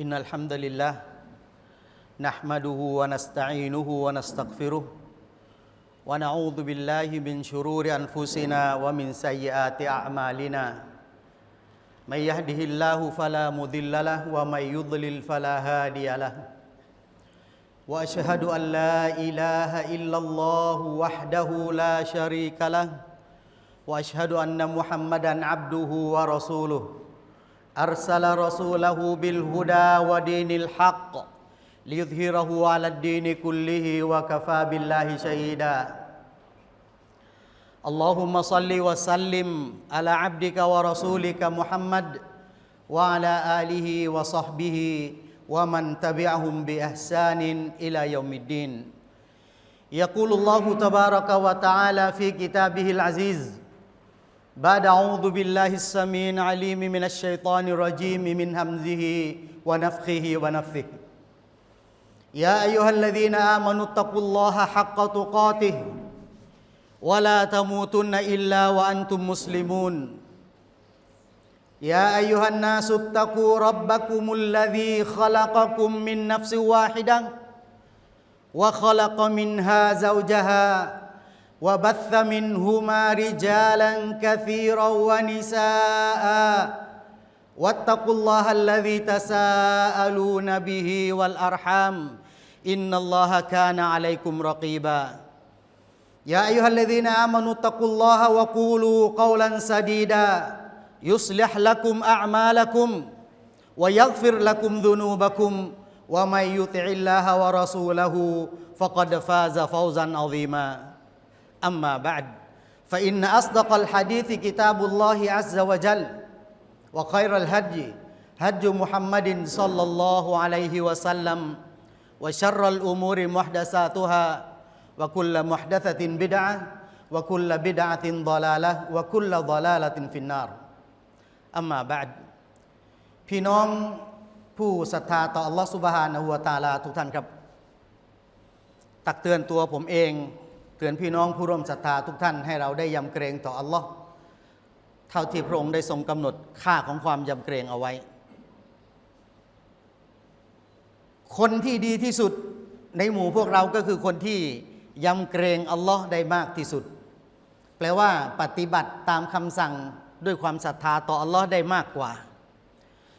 إن الحمد لله نحمده ونستعينه ونستغفره ونعوذ بالله من شرور أنفسنا ومن سيئات أعمالنا. من يهده الله فلا مضل له ومن يضلل فلا هادي له. وأشهد أن لا إله إلا الله وحده لا شريك له. وأشهد أن محمدا عبده ورسوله. أرسل رسوله بالهدى ودين الحق ليظهره على الدين كله وكفى بالله شهيدا. اللهم صل وسلم على عبدك ورسولك محمد وعلى آله وصحبه ومن تبعهم بإحسان إلى يوم الدين. يقول الله تبارك وتعالى في كتابه العزيز بعد أعوذ بالله السميع العليم من الشيطان الرجيم من همزه ونفخه ونفثه. يا أيها الذين آمنوا اتقوا الله حق تقاته ولا تموتن إلا وأنتم مسلمون. يا أيها الناس اتقوا ربكم الذي خلقكم من نفس واحدة وخلق منها زوجها وبث منهما رجالا كثيرا ونساء. واتقوا الله الذي تساءلون به والأرحام. إن الله كان عليكم رقيبا. يا أيها الذين آمنوا اتقوا الله وقولوا قولا سديدا. يصلح لكم أعمالكم ويغفر لكم ذنوبكم. ومن يطع الله ورسوله فقد فاز فوزا عظيما. اما بعد فان اصدق الحديث كتاب الله عز وجل وخير الهدي هدي محمد صلى الله عليه وسلم وشر الامور محدثاتها وكل محدثه بدعه وكل بدعه ضلاله وكل ضلاله في النار อัมมาบาดพี่น้องผู้ศรัทธาต่อ Allah Subhanahu wa Taala ทุกท่านครับ ตักเตือนตัวผมเอง เ ตือนพี่น้องผู้ร่วมศรัทธาทุกท่านให้เราได้ยำเกรงต่อ Allah เท่าที่พระองค์ได้ทรงกำหนดค่าของความยำเกรงเอาไว้ คนที่ดีที่สุดในหมู่พวกเราก็คือคนที่ยำเกรงอัลลอฮ์ได้มากที่สุด แปลว่าปฏิบัติตามคำสั่งด้วยความศรัทธาต่ออัลลอฮ์ได้มากกว่า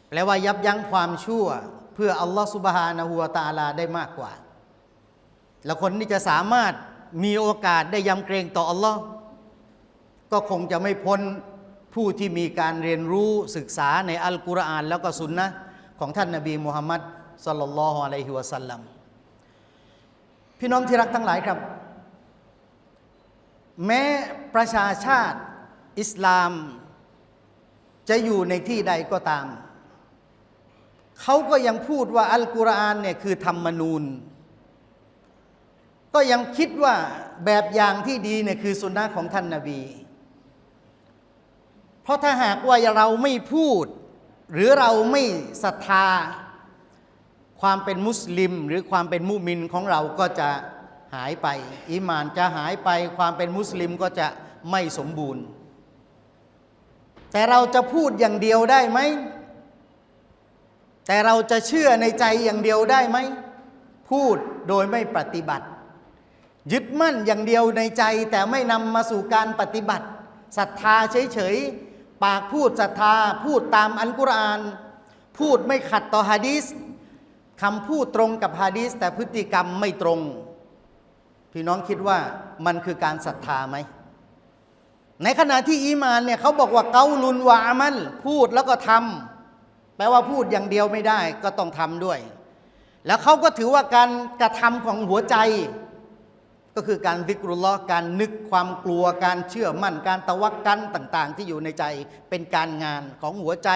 แปลว่ายับยั้งความชั่วเพื่ออัลลอฮ์สุบฮานะฮูวาตาลาได้มากกว่า แล้วคนที่จะสามารถ มีโอกาสได้ยำเกรงต่ออัลลอฮ์ก็คงจะไม่พ้นผู้ที่มีการเรียนรู้ศึกษาในอัลกุรอาน แล้วก็สุนนะของท่านนบีมุฮัมมัดสัลลัลลอฮุอะลัยฮิวะสัลลัมพี่น้องที่รักทั้งหลายครับ แม้ประชาชาติอิสลาม จะอยู่ในที่ใดก็ตาม เขาก็ยังพูดว่าอัลกุรอานเนี่ยคือธรรมนูญ ก็ยังคิดว่าแบบอย่างที่ดีเนี่ยคือสุนนะของท่านนาบี เพราะถ้าหากว่าเราไม่พูด หรือเราไม่ศรัทธา ความเป็นมุสลิม หรือความเป็นมุมินของเราก็จะหายไปอิมานจะหายไปความเป็นมุสลิมก็จะไม่สมบูรณ์ แต่เราจะพูดอย่างเดียวได้ไหม แต่เราจะเชื่อในใจอย่างเดียวได้ไหม พูดโดยไม่ปฏิบัติ ยึดมั่นอย่างเดียวในใจแต่ไม่นำมาสู่การปฏิบัติศรัทธาเฉยๆ ปากพูดศรัทธาพูดตามอัลกุรอาน พูดไม่ขัดต่อฮะดีษคำพูดตรงกับฮะดีษแต่พฤติกรรมไม่ตรง พี่น้องคิดว่ามันคือการศรัทธาไหม ในขณะที่อีมานเนี่ยเขาบอกว่าเกาลุนวามันพูดแล้วก็ทำแปลว่าพูดอย่างเดียวไม่ได้ก็ต้องทำด้วย แล้วเขาก็ถือว่าการกระทำของหัวใจ ก็คือการวิกรุลลอการนึกความกลัวการเชื่อมั่น การตะวักกันต่าง ๆ ที่อยู่ในใจเป็นการงานของหัวใจ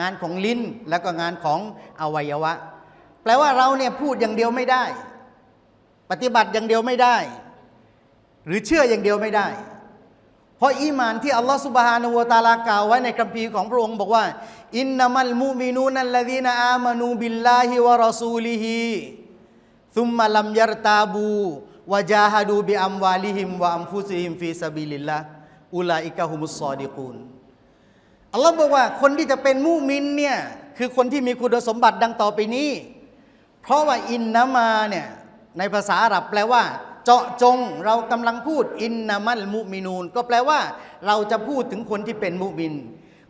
งานของลิ้นแล้วก็งานของอวัยวะ แปลว่าเราเนี่ยพูดอย่างเดียวไม่ได้ ปฏิบัติอย่างเดียวไม่ได้ หรือเชื่ออย่างเดียวไม่ได้ เพราะอีมานที่อัลลอฮฺสุบฮานาอูตาลากล่าวไว้ในคัมภีร์ของพระองค์บอกว่า อินนามัลมุมินูนัลลดีนอามานูบิลลาฮิวะรอซูลิฮิซุมมาลัมยัรตาบู วะจาฮดูบิอัมวาลิฮิมวะอัมฟุซิฮิมฟีซาบิลิลละอุลาอิกะฮุมุสซอดิกูนอัลลอฮ์บอกว่าคนที่จะเป็นมุมินเนี่ยคือคนที่มีคุณสมบัติดังต่อไปนี้ เพราะว่าอินนามาเนี่ยในภาษาอาหรับแปลว่า เจาะจงเรากำลังพูดอินนามัลมุมินูน ก็แปลว่า เราจะพูดถึงคนที่เป็นมุมิน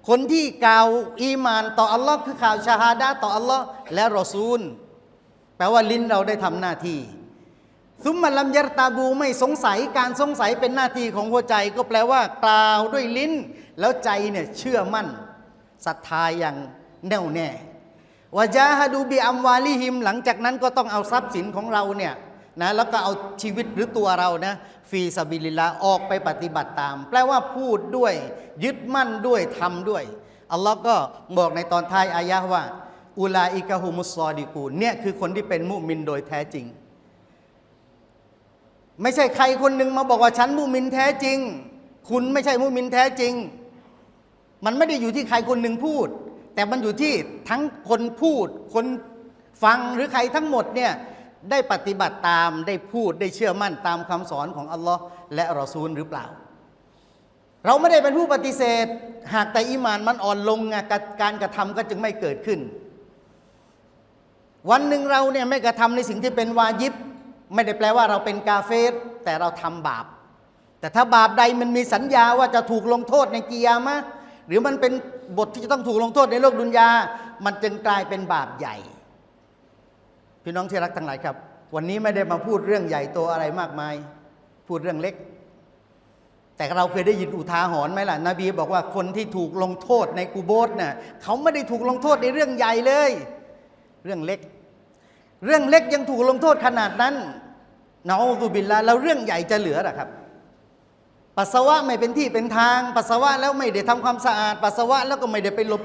คนที่กล่าวอีมานต่ออัลลอฮ์คือข่าวชาฮาดะห์ต่ออัลลอฮ์และรอซูล แปลว่าลิ้นเราได้ทำหน้าที่ ซุมมาลัมยัตาบูไม่สงสัยการสงสัยเป็นหน้าที่ของหัวใจก็แปลว่ากล่าวด้วยลิ้น แล้วใจเนี่ยเชื่อมั่นศรัทธาอย่างแน่วแน่วาจาฮดูบีอัมวาลิฮิม หลังจากนั้นก็ต้องเอาทรัพย์สินของเราเนี่ยนะแล้วก็เอาชีวิตหรือตัวเรานะฟีซาบิลิลาออกไปปฏิบัติตาม แปลว่าพูดด้วย ยึดมั่นด้วยทำด้วย อัลลอฮ์ก็บอกในตอนท้ายอายะห์ว่า อุลาอิกะฮุมุสซอดิกูเนี่ยคือคนที่เป็นมุมินโดยแท้จริง ไม่ใช่ใครคนหนึ่งมาบอกว่าฉันมุมินแท้จริง คุณไม่ใช่มุมินแท้จริง มันไม่ได้อยู่ที่ใครคนหนึ่งพูด แต่มันอยู่ที่ทั้งคนพูด คนฟังหรือใครทั้งหมดเนี่ยได้ปฏิบัติตามได้พูดได้เชื่อมั่นตามคำสอนของอัลลอฮ์และรอซูลหรือเปล่า เราไม่ได้เป็นผู้ปฏิเสธ หากแต่อีหมานมันอ่อนลงไงการกระทำก็จึงไม่เกิดขึ้น วันหนึ่งเราเนี่ยไม่กระทำในสิ่งที่เป็นวาญิบ ไม่ได้แปลว่าเราเป็นกาเฟสแต่เราทำบาป แต่ถ้าบาปใดมันมีสัญญาว่าจะถูกลงโทษในกิยามะห์หรือมันเป็นบทที่จะต้องถูกลงโทษในโลกดุนยา มันจึงกลายเป็นบาปใหญ่ พี่น้องที่รักทั้งหลายครับ วันนี้ไม่ได้มาพูดเรื่องใหญ่โตอะไรมากมาย พูดเรื่องเล็ก แต่เราเคยได้ยินอุทาหรณ์ไหมล่ะ นบีบอกว่าคนที่ถูกลงโทษในกูโบสเน่ะเขาไม่ได้ถูกลงโทษในเรื่องใหญ่เลย เรื่องเล็ก เรื่องเล็กยังถูกลงโทษขนาดนั้นนะอูซุบิลลาแล้วเรื่องใหญ่จะเหลือหรอครับ ปัสสาวะไม่เป็นที่เป็นทาง ปัสสาวะแล้วไม่ได้ทำความสะอาด ปัสสาวะแล้วก็ไม่ได้ไปหลบ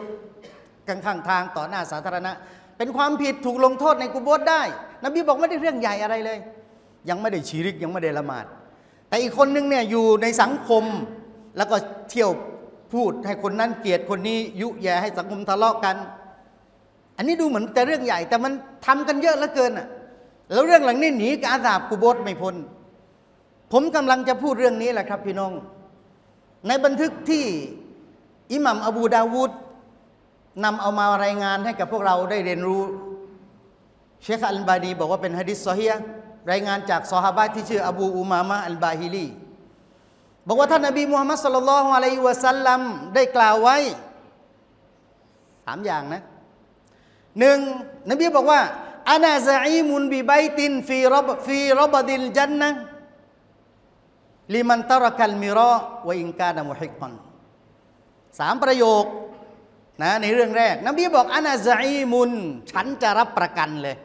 กลางข้างทางต่อหน้าสาธารณะ เป็นความผิดถูกลงโทษในกุโบสได้ นบีบอกไม่ได้เรื่องใหญ่อะไรเลย ยังไม่ได้ชีริกยังไม่ได้ละหมาด แต่อีกคนนึงเนี่ยอยู่ในสังคมแล้วก็เที่ยวพูดให้คนนั้นเกลียดคนนี้ยุแย่ให้สังคมทะเลาะกัน อันนี้ดูเหมือนจะเรื่องใหญ่ แต่มันทำกันเยอะเหลือเกินอะ แล้วเรื่องหลังนี้หนีกบอาสาบกุโบสไม่พ้น ผมกำลังจะพูดเรื่องนี้แหละครับ พี่น้อง ในบันทึกที่อิหมัมอบูดาวูดนำเอามารายงานให้กับพวกเราได้เรียนรู้ เชคอัลบาดีบอกว่าเป็นฮะดิษซอฮียะรายงานจากซอฮาบะที่ชื่ออบูอุมามะอัลบาฮิลีบอกว่าท่านนบีมุฮัมมัดสุลลัลฮุอะลัยฮิวะสัลลัมได้กล่าวไว้สามอย่างนะ หนึ่งนบีบอกว่าอานาซะอีมุนบิไบตินฟีรบฟีรบดิลจันนะลิมันตรกัลมิรอวอินกานะมุฮิกันสามประโยคนะในเรื่องแรก นบีบอกอานาซะอีมุน ฉันจะรับประกันเลย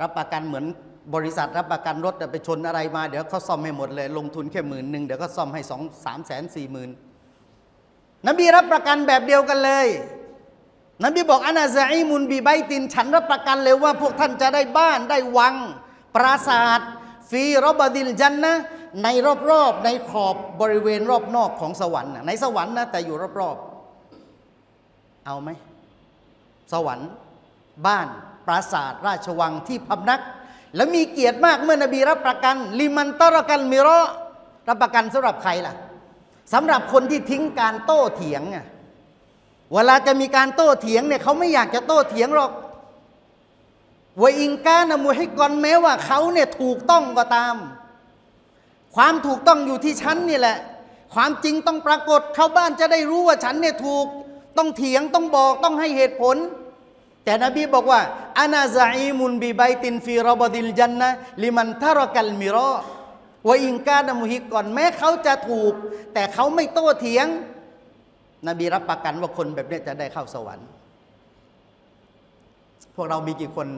รับประกันเหมือนบริษัทรับประกันรถไปชนอะไรมา เดี๋ยวเขาซ่อมให้หมดเลย ลงทุนแค่หมื่นหนึ่งเดี๋ยวก็ซ่อมให้สองสามแสนสี่หมื่นนบีรับประกันแบบเดียวกันเลย นบีบอกอานาซาอีมุนบีไบติน ฉันรับประกันเลยว่าพวกท่านจะได้บ้านได้วัง ปราสาทฟีรบดิลจันนะในรอบๆในขอบบริเวณรอบนอกของสวรรค์ในสวรรค์นะแต่อยู่รอบๆเอาไหมสวรรค์ บ้าน ปราสาท ราชวังที่พำนัก แล้วมีเกียรติมากเมื่อนบีรับประกันลิมันตรกันมิรอรับประกันสำหรับใครล่ะสำหรับคนที่ทิ้งการโต้เถียงอะ เวลาจะมีการโต้เถียงเนี่ยเขาไม่อยากจะโต้เถียงหรอกวอิงกานะมุฮิกอนแม้ว่าเขาเนี่ยถูกต้องก็ตาม ความถูกต้องอยู่ที่ฉันนี่แหละ ความจริงต้องปรากฏชาวบ้านจะได้รู้ว่าฉันเนี่ยถูก ต้องเถียงต้องบอกต้องให้เหตุผล แต่นบีบอกว่าอานาซาอีมุนบีไบตินฟีรบดิลจันนะลิมันทารกัลมิรอวอิงกานะมุฮิกอนแม้เขาจะถูก แต่เขาไม่โต้เถียง นบีรับประกันว่าคนแบบนี้จะได้เข้าสวรรค์ พวกเรามีกี่คน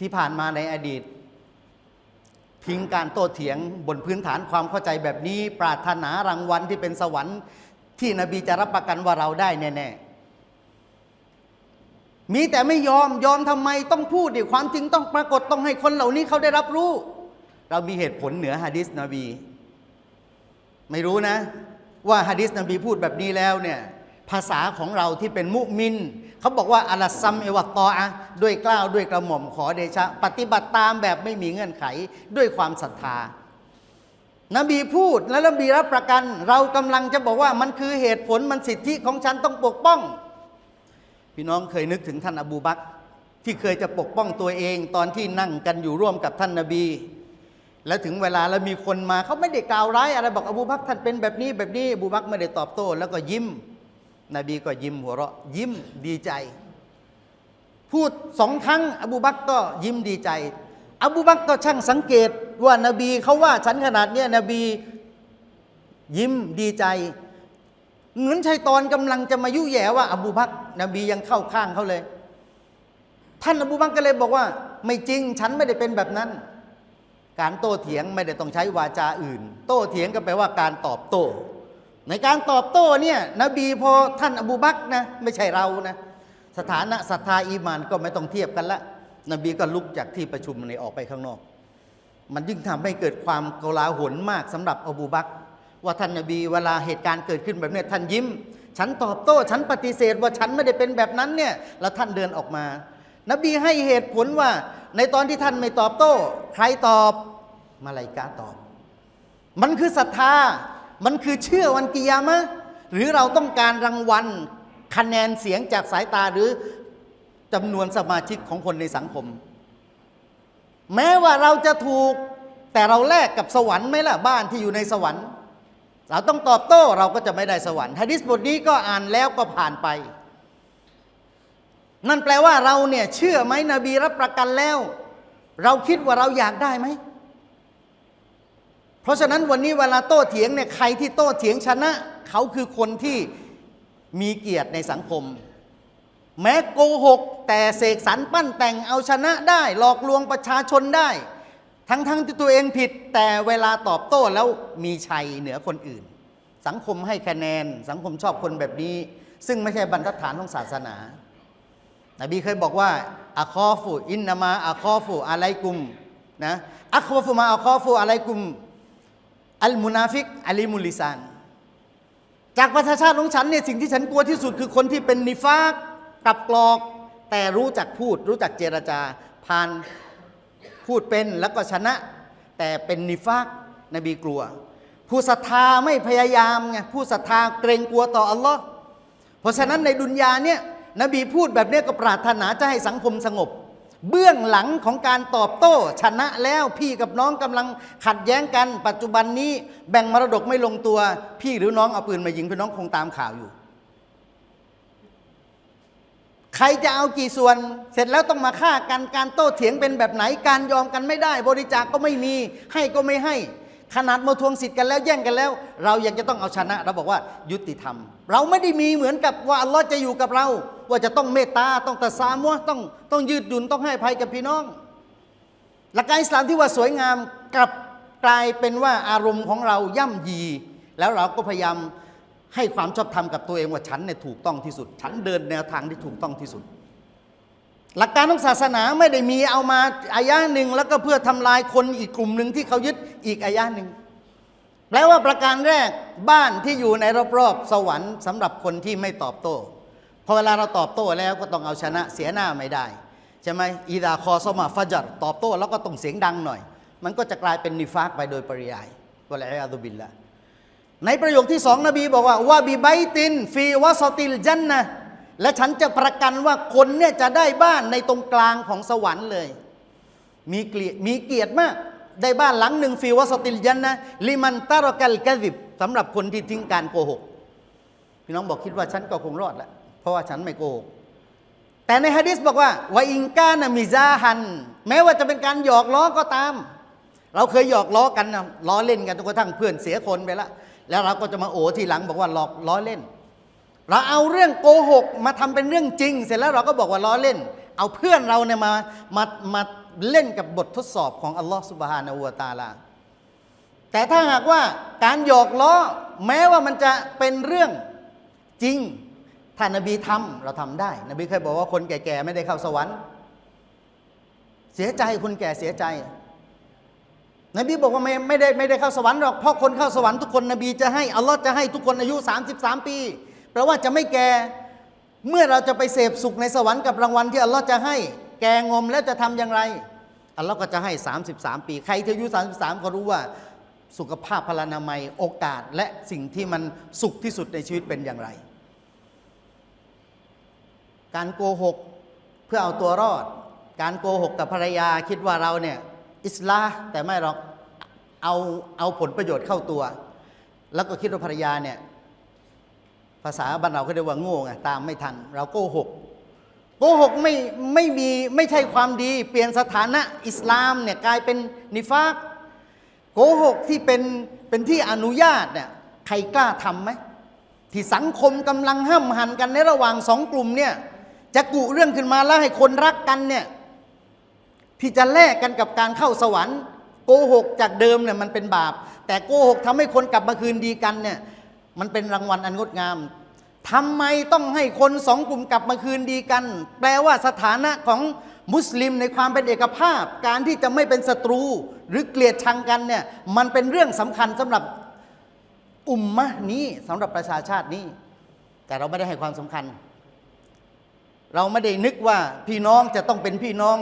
ที่ผ่านมาในอดีต ทิ้งการโต้เถียงบนพื้นฐานความเข้าใจแบบนี้ ปรารถนารางวัลที่เป็นสวรรค์ที่นบีจะรับประกันว่าเราได้แน่ๆ มีแต่ไม่ยอมยอมทำไมต้องพูดดิความจริงต้องปรากฏต้องให้คนเหล่านี้เขาได้รับรู้ เรามีเหตุผลเหนือฮะดิษนบี ไม่รู้นะ ว่าฮะดิษนบีพูดแบบนี้แล้วเนี่ยภาษาของเราที่เป็นมุมิน เขาบอกว่าอัลซัมเอวัตตออะด้วยกล้าวด้วยกระหม่อมขอเดชะ ปฏิบัติตามแบบไม่มีเงื่อนไขด้วยความศรัทธานบีพูดและนบีรับประกัน เรากำลังจะบอกว่ามันคือเหตุผลมันสิทธิของฉันต้องปกป้อง พี่น้องเคยนึกถึงท่านอบูบักที่เคยจะปกป้องตัวเอง ตอนที่นั่งกันอยู่ร่วมกับท่านนบี แล้วถึงเวลาแล้วมีคนมาเขาไม่ได้กล่าวร้ายอะไรบอกอบูบักท่านเป็นแบบนี้แบบนี้อบูบักไม่ได้ตอบโต้ แล้วก็ยิ้ม นบีก็ยิ้มหัวเราะ ยิ้มดีใจ พูดสองครั้ง อบูบักก็ยิ้มดีใจ อบูบักก็ช่างสังเกตว่านบีเขาว่าฉันขนาดเนี้ยนบียิ้มดีใจ เหมือนชัยตอนกำลังจะมายุแย่ว่า อบูบักนบียังเข้าข้างเขาเลย ท่านอบูบักก็เลยบอกว่า ไม่จริง ฉันไม่ได้เป็นแบบนั้น การโต้เถียงไม่ได้ต้องใช้วาจาอื่น โต้เถียงก็แปลว่าการตอบโต้ ในการตอบโต้เนี่ยนบีพอท่านอบูบักนะไม่ใช่เรานะสถานะศรัทธาอีมานก็ไม่ต้องเทียบกันละ นบีก็ลุกจากที่ประชุมในออกไปข้างนอก มันยิ่งทำให้เกิดความโกลาหลมากสำหรับอบูบักว่าท่านนบีเวลาเหตุการณ์เกิดขึ้นแบบเนี้ยท่านยิ้ม ฉันตอบโต้ ฉันปฏิเสธว่าฉันไม่ได้เป็นแบบนั้นเนี่ยแล้วท่านเดินออกมา นบีให้เหตุผลว่า ในตอนที่ท่านไม่ตอบโต้ ใครตอบมาลายกาตอบ มันคือศรัทธา มันคือเชื่อวันกิยามะหรือเราต้องการรางวัลคะแนนเสียงจากสายตาหรือจำนวนสมาชิกของคนในสังคม แม้ว่าเราจะถูกแต่เราแลกกับสวรรค์ไหมล่ะบ้านที่อยู่ในสวรรค์ เราต้องตอบโต้เราก็จะไม่ได้สวรรค์ฮะดิษบทนี้ก็อ่านแล้วก็ผ่านไป นั่นแปลว่าเราเนี่ยเชื่อไหมนบีรับประกันแล้ว เราคิดว่าเราอยากได้ไหม เพราะฉะนั้นวันนี้เวลาโต้เถียงเนี่ยใครที่โต้เถียงชนะ เขาคือคนที่มีเกียรติในสังคม แม้โกหก แต่เสกสรรปั้นแต่งเอาชนะได้ หลอกลวงประชาชนได้ ทั้งๆทที่ตัวเองผิด แต่เวลาตอบโต้แล้วมีชัยเหนือคนอื่น สังคมให้คะแนน สังคมชอบคนแบบนี้ ซึ่งไม่ใช่บรรทัดฐานของศาสนา นบีเคยบอกว่าอาคอฟูอินนามาอาคอฟูอะไรกุมนะอัคอฟูมาอาคอฟูอะไรกุม อัลมุนาฟิกอัลิมุลิซาน จากประชาชาติของฉันเนี่ยสิ่งที่ฉันกลัวที่สุดคือคนที่เป็นนิฟากกลับกรอก แต่รู้จักพูด รู้จักเจรจาผ่านพูดเป็นแล้วก็ชนะ แต่เป็นนิฟากนบีกลัว ผู้ศรัทธาไม่พยายามไงผู้ศรัทธาเกรงกลัวต่ออัลลอฮ์เพราะฉะนั้นในดุนยาเนี่ย นบีพูดแบบนี้ก็ปรารถนาจะให้สังคมสงบ เบื้องหลังของการตอบโต้ ชนะแล้วพี่กับน้องกำลังขัดแย้งกัน ปัจจุบันนี้แบ่งมรดกไม่ลงตัว พี่หรือน้องเอาปืนมายิงพี่น้องคงตามข่าวอยู่ ใครจะเอากี่ส่วน เสร็จแล้วต้องมาฆ่ากันการโต้เถียงเป็นแบบไหนการยอมกันไม่ได้ บริจาคก็ไม่มีให้ก็ไม่ให้ ขนาดมาทวงสิทธิ์กันแล้วแย่งกันแล้ว เรายังจะต้องเอาชนะ เราบอกว่ายุติธรรม เราไม่ได้มีเหมือนกับว่าอัลลอฮ์จะอยู่กับเรา ว่าจะต้องเมตตาต้องตะซามัวต้องต้องยืดหยุ่นต้องให้ภัยกับพี่น้อง หลักการอิสลามที่ว่าสวยงามกลับกลายเป็นว่าอารมณ์ของเราย่ำยี แล้วเราก็พยายามให้ความชอบธรรมกับตัวเองว่าฉันเนี่ยถูกต้องที่สุด ฉันเดินแนวทางที่ถูกต้องที่สุด หลักการของศาสนาไม่ได้มีเอามาอายะหนึ่งแล้วก็เพื่อทำลายคนอีกกลุ่มหนึ่งที่เขายึดอีกอายะหนึ่งแปลว่าประการแรกบ้านที่อยู่ในรอบๆสวรรค์สำหรับคนที่ไม่ตอบโต้พอเวลาเราตอบโต้แล้วก็ต้องเอาชนะเสียหน้าไม่ได้ใช่ไหมอีดาคอสมาฟัจัดตอบโต้แล้วก็ต้องเสียงดังหน่อย มันก็จะกลายเป็นนิฟากไปโดยปริยายวะลัยอาตุบิลละในประโยคที่สองนบีบอกว่าว่าบีไบตินฟีวะซอติลจันนะ และฉันจะประกันว่าคนเนี่ยจะได้บ้านในตรงกลางของสวรรค์เลย มีเกียรติมีเกียรติมาก ได้บ้านหลังหนึ่งฟีวะซอติลจันนะลิมันตารกัลกะซิบสำหรับคนที่ทิ้งการโกหกพี่น้องบอกคิดว่าฉันก็คงรอดแล้วเพราะว่าฉันไม่โกหกแต่ในฮะดิษบอกว่าวาอิงกานะมิซาฮัน แม้ว่าจะเป็นการหยอกล้อก็ตาม เราเคยหยอกล้อกันนะล้อเล่นกันจนกระทั่งเพื่อนเสียคนไปแล้วแล้วเราก็จะมาโอทีหลังบอกว่าหลอกล้อเล่น เราเอาเรื่องโกหกมาทำเป็นเรื่องจริง เสร็จแล้วเราก็บอกว่าล้อเล่น เอาเพื่อนเราเนี่ยมามามาเล่นกับบททดสอบของอัลลอฮฺสุบฮานาอูวะตาลาแต่ถ้าหากว่าการหยอกล้อแม้ว่ามันจะเป็นเรื่องจริงถ้านบีทำเราทำได้ นบีเคยบอกว่าคนแก่ๆไม่ได้เข้าสวรรค์ เสียใจคนแก่เสียใจ นบีบอกว่าไม่ไม่ได้ไม่ได้เข้าสวรรค์หรอกเพราะคนเข้าสวรรค์ทุกคนนบีจะให้อัลลอฮ์จะให้ทุกคนอายุ 33 ปีแป ลว่าจะไม่แก่เมื่อเราจะไปเสพสุขในสวรรค์กับรางวัลที่อัลลอฮ์จะให้ แกงมแล้วจะทำอย่างไร อัลลอฮ์ก็จะให้ 33 ปี ใครที่อายุ 33 ก็รู้ว่าสุขภาพพลานามัยโอกาสและสิ่งที่มันสุขที่สุดในชีวิตเป็นอย่างไร การโกหกเพื่อเอาตัวรอด การโกหกกับภรรยาคิดว่าเราเนี่ยอิสลาห์แต่ไม่หรอกเอาเอาผลประโยชน์เข้าตัว แล้วก็คิดว่าภรรยาเนี่ยาษาบ้านเราก็เรียกว่าโง่ไงตามไม่ทัน เราโกหกโกหกไม่ไม่มีไม่ใช่ความดี เปลี่ยนสถานะอิสลามเนี่ยกลายเป็นนิฟากโกหกที่เป็นเป็นที่อนุญาตเนี่ยใครกล้าทำไหมที่สังคมกำลังห้ามหันกันในระหว่างสองกลุ่มเนี่ยจะกุเรื่องขึ้นมาแล้วให้คนรักกันเนี่ยที่จะแลกกันกับการเข้าสวรรค์โกหกจากเดิมเนี่ยมันเป็นบาป แต่โกหกทำให้คนกลับมาคืนดีกันเนี่ยมันเป็นรางวัลอันงดงาม ทำไมต้องให้คนสองกลุ่มกลับมาคืนดีกัน แปลว่าสถานะของมุสลิมในความเป็นเอกภาพ การที่จะไม่เป็นศัตรู หรือเกลียดชังกันเนี่ยมันเป็นเรื่องสำคัญสำหรับอุมมะนี้สำหรับประชาชาตินี้ แต่เราไม่ได้ให้ความสำคัญ เราไม่ได้นึกว่าพี่น้องจะต้องเป็นพี่น้อง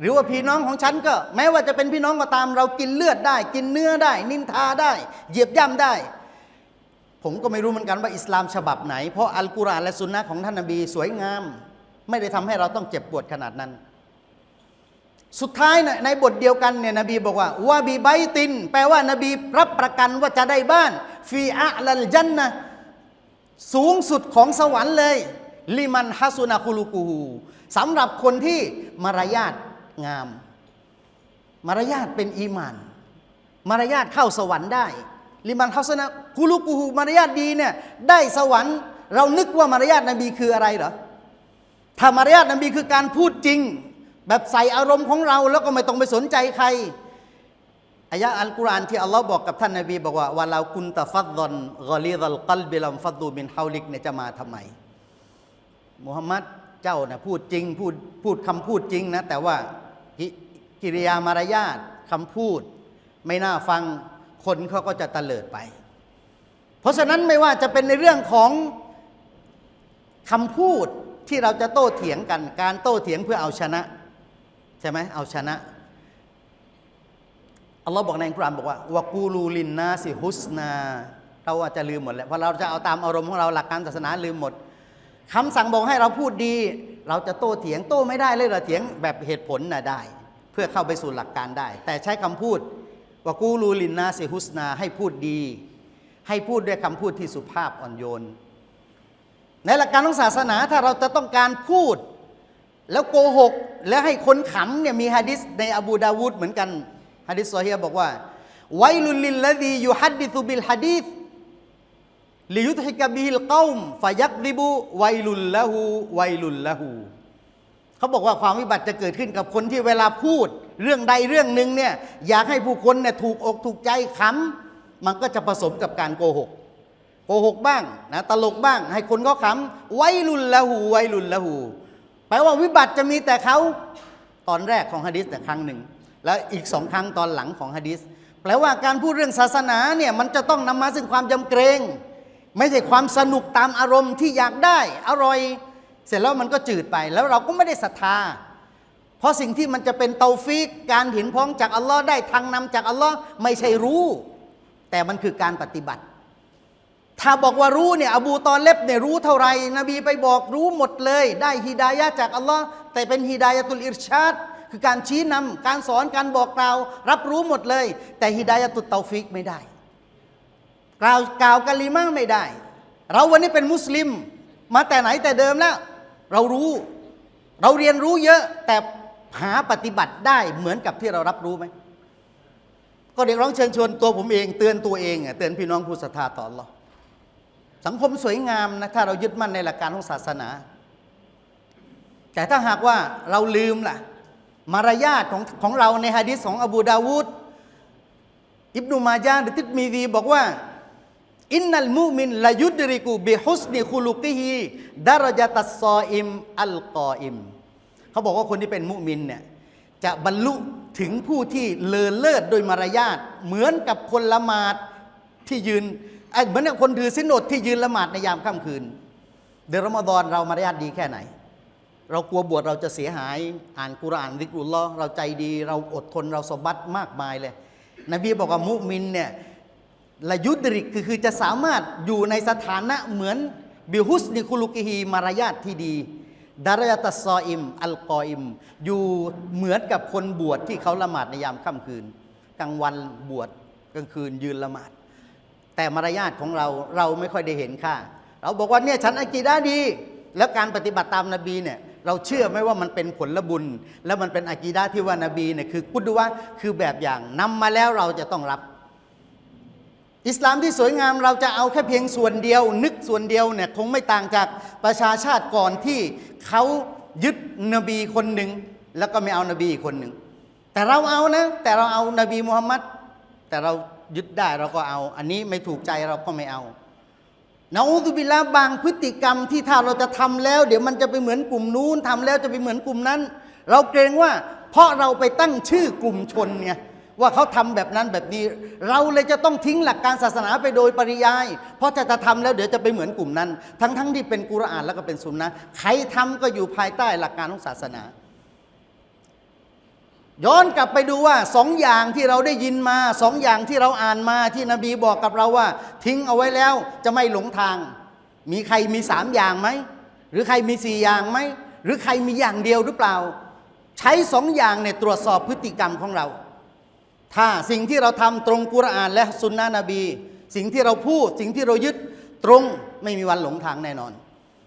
หรือว่าพี่น้องของฉันก็ แม้ว่าจะเป็นพี่น้องก็ตาม เรากินเลือดได้ กินเนื้อได้ นินทาได้ เหยียบย่ำได้ ผมก็ไม่รู้เหมือนกันว่าอิสลามฉบับไหน เพราะอัลกุรอานและสุนนะของท่านนบีสวยงาม ไม่ได้ทำให้เราต้องเจ็บปวดขนาดนั้น สุดท้ายนในบทเดียวกันเนี่ยนบีบอกว่าวาบีไบติน แปลว่านบีรับประกันว่าจะได้บ้าน ฟีอะลัลจันนะสูงสุดของสวรรค์เลยลิมันฮัสุนาคุลูกูฮูสำหรับคนที่มารยาทงาม มารยาทเป็นอีมาน มารยาทเข้าสวรรค์ได้ ลิมันฮัสนาคุลูกูฮูมารยาทดีเนี่ยได้สวรรค์ เรานึกว่ามารยาทนบีคืออะไรเหรอถ้ามารยาทนบีคือการพูดจริง แบบใส่อารมณ์ของเราแล้วก็ไม่ต้องไปสนใจใครอายะอัลกุรอานที่อัลลอฮ์บอกกับท่านนบีบอกว่าวะลากุนตะฟัดดอนกอลีดัลกัลบิลัมฟัดดูมินฮาวลิกเนี่ยจะมาทำไมมุฮัมมัดเจ้านะพูดจริงพูดพูดคำพูดจริงนะ แต่ว่ากิริยามารยาทคำพูด ไม่น่าฟัง คนเขาก็จะตะเลิดไป เพราะฉะนั้นไม่ว่าจะเป็นในเรื่องของคำพูดที่เราจะโต้เถียงกัน การโต้เถียงเพื่อเอาชนะ ใช่ไหมเอาชนะอัลลอฮ์บอกในอัลกุรอานบอกว่าวะกูลูลินนาสิฮุสนา เราอาจจะลืมหมดแล้วเพราะเราจะเอาตามอารมณ์ของเราหลักการศาสนาลืมหมดคำสั่งบอกให้เราพูดดี เราจะโต้เถียงโต้ไม่ได้เลยเราเถียงแบบเหตุผลน่ะได้ เพื่อเข้าไปสู่หลักการได้ แต่ใช้คำพูด วะกูลูลินนาสิฮุสนาให้พูดดี ให้พูดด้วยคำพูดที่สุภาพอ่อนโยน ในหลักการของศาสนาถ้าเราจะต้องการพูด แล้วโกหก แล้วให้คนขำเนี่ยมีฮะดิษในอบูดาวูดเหมือนกันฮะดิษซอฮีบอกว่าไวลุลลิลลดียูฮัดดิซุบิลฮะดีษลิยุตฮิกบิฮิลกอมฟายักดิบุไวลุลละหูไวลุลละหูเขาบอกว่าความวิบัติจะเกิดขึ้นกับคนที่เวลาพูด เรื่องใดเรื่องหนึ่งเนี่ยอยากให้ผู้คนเนี่ยถูกอกถูกใจขำมันก็จะผสมกับการโกหกโกหกบ้างนะตลกบ้าง ให้คนเขาขำไว้รุนละหูไว้รุนละหูแปลว่าวิบัติจะมีแต่เขาตอนแรกของฮะดิษแต่ครั้งหนึ่ง แล้วอีกสองครั้งตอนหลังของฮะดิษแปลว่าการพูดเรื่องศาสนาเนี่ยมันจะต้องนำมาซึ่งความยำเกรง ไม่ใช่ความสนุกตามอารมณ์ที่อยากได้ อร่อย เสร็จแล้วมันก็จืดไปแล้วเราก็ไม่ได้ศรัทธา เพราะสิ่งที่มันจะเป็นเตาฟีกการเห็นพ้องจากอัลลอฮ์ได้ทางนำจากอัลลอฮ์ไม่ใช่รู้ แต่มันคือการปฏิบัติ ถ้าบอกว่ารู้เนี่ยอบูตอเล็บเนี่ยรู้เท่าไหร่นบีไปบอกรู้หมดเลย ได้ฮิดายะจากอัลลอฮ์แต่เป็นฮิดายะตุลอิรชาดคือการชี้นำการสอนการบอกกล่าว รับรู้หมดเลย แต่ฮิดายะตุลเตาฟิกไม่ได้ กล่าวกล่าวกะลิมะห์ไม่ได้ เราวันนี้เป็นมุสลิม มาแต่ไหนแต่เดิมแล้ว เรารู้ เราเรียนรู้เยอะแต่ หาปฏิบัติได้เหมือนกับที่เรารับรู้ไหมก็เรียกร้องเชิญชวนตัวผมเอง เตือนตัวเองเตือนพี่น้องผู้ศรัทธาต่อ Allah สังคมสวยงามนะถ้าเรายึดมั่นในหลักการของศาสนา แต่ถ้าหากว่าเราลืมล่ะ มารยาทของของเราในฮะดิษของอบูดาวูดอิบนุมาจาหรือติดมีดีบอกว่าอินนัลมุมินลายุดริกูบิฮุสนิคุลุกิฮีดารจาตัสซออิมอัลกออิม เขาบอกว่าคนที่เป็นมุมินเนี่ยจะบรรลุถึงผู้ที่เลอเลิศโดยมารยาทเหมือนกับคนละหมาดที่ยืนเอ้เหมือนกับคนถือสินอดที่ยืนละหมาดในยามค่ำคืน เดือนรอมฎอนเรามารยาทดีแค่ไหน เรากลัวบวชเราจะเสียหาย อ่านกุรอานดิกรุลลอเราใจดี เราอดทนเราสมบัติมากมายเลย นบีบอกว่ามุมินเนี่ยละยุดริกคือคือจะสามารถอยู่ในสถานะเหมือนบิฮุสนิคุลุกิฮีมารยาทที่ดี ดารยาตัสซออิม อัลกออิม อยู่เหมือนกับคนบวชที่เขาละหมาดในยามค่ำคืน กลางวันบวชกลางคืนยืนละหมาด แต่มารยาทของเราเราไม่ค่อยได้เห็นค่า เราบอกว่าเนี่ยฉันอากีดาดี แล้วการปฏิบัติตามนบีเนี่ยเราเชื่อไหมว่ามันเป็นผลบุญ แล้วมันเป็นอากีดาที่ว่านบีเนี่ยคือกุดวะคือแบบอย่างนำมาแล้วเราจะต้องรับ อิสลามที่สวยงามเราจะเอาแค่เพียงส่วนเดียว นึกส่วนเดียวเนี่ยคงไม่ต่างจากประชาชาติก่อนที่เขายึดนบีคนหนึ่งแล้วก็ไม่เอานบีอีกคนหนึ่งแต่เราเอานะ แต่เราเอานบีมุฮัมมัดแต่เรายึดได้เราก็เอา อันนี้ไม่ถูกใจเราก็ไม่เอานะอูตุบิลาบางพฤติกรรมที่ถ้าเราจะทำแล้ว เดี๋ยวมันจะไปเหมือนกลุ่มนู้นทำแล้วจะไปเหมือนกลุ่มนั้น เราเกรงว่า เพราะเราไปตั้งชื่อกลุ่มชนไง ว่าเขาทำแบบนั้นแบบนี้ เราเลยจะต้องทิ้งหลักการศาสนาไปโดยปริยาย เพราะจะทำแล้วเดี๋ยวจะไปเหมือนกลุ่มนั้น ทั้งๆทที่เป็นกุรอานแล้วก็เป็นสุนนะใครทำก็อยู่ภายใต้หลักการของศาสนา ย้อนกลับไปดูว่าสองอย่างที่เราได้ยินมาสองอย่างที่เราอ่านมาที่นบีบอกกับเราว่า ทิ้งเอาไว้แล้วจะไม่หลงทาง มีใครมีสามอย่างไหมหรือใครมีสี่อย่างไหมหรือใครมีอย่างเดียวหรือเปล่า ใช้สองอย่างเนี่ยตรวจสอบพฤติกรรมของเรา ถ้าสิ่งที่เราทำตรงกุรอานและสุนนะนบี สิ่งที่เราพูดสิ่งที่เรายึดตรงไม่มีวันหลงทางแน่นอน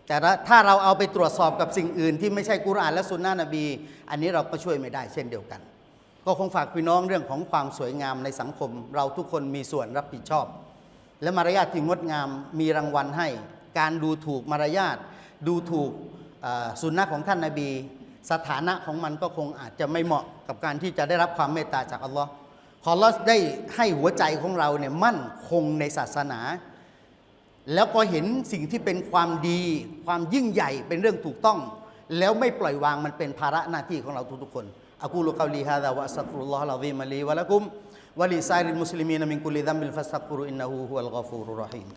แต่ถ้าเราเอาไปตรวจสอบกับสิ่งอื่น ที่ไม่ใช่กุรอานและสุนนะนบี อันนี้เราก็ช่วยไม่ได้เช่นเดียวกัน ก็คงฝากพี่น้องเรื่องของความสวยงามในสังคม เราทุกคนมีส่วนรับผิดชอบ และมารยาทที่งดงามมีรางวัลให้ การดูถูกมารยาทดูถูกสุนนะของท่านนาบี สถานะของมันก็คงอาจจะไม่เหมาะกับการที่จะได้รับความเมตตาจากอัลลอฮ์ ขอเราได้ให้หัวใจของเราเนี่ยมั่นคงในศาสนา แล้วก็เห็นสิ่งที่เป็นความดี ความยิ่งใหญ่เป็นเรื่องถูกต้อง แล้วไม่ปล่อยวางมันเป็นภาระหน้าที่ของเราทุกๆคนอะกูลุกาลีฮาดาวะสักฟิรุลลอฮ์ลาวีมะลีวะละกุมวะลิซาริมุสลิมีนมินกุลิดัมบิลฟัสตักฟุรุอินนะฮูฮุวัลกอฟูรุรรฮีม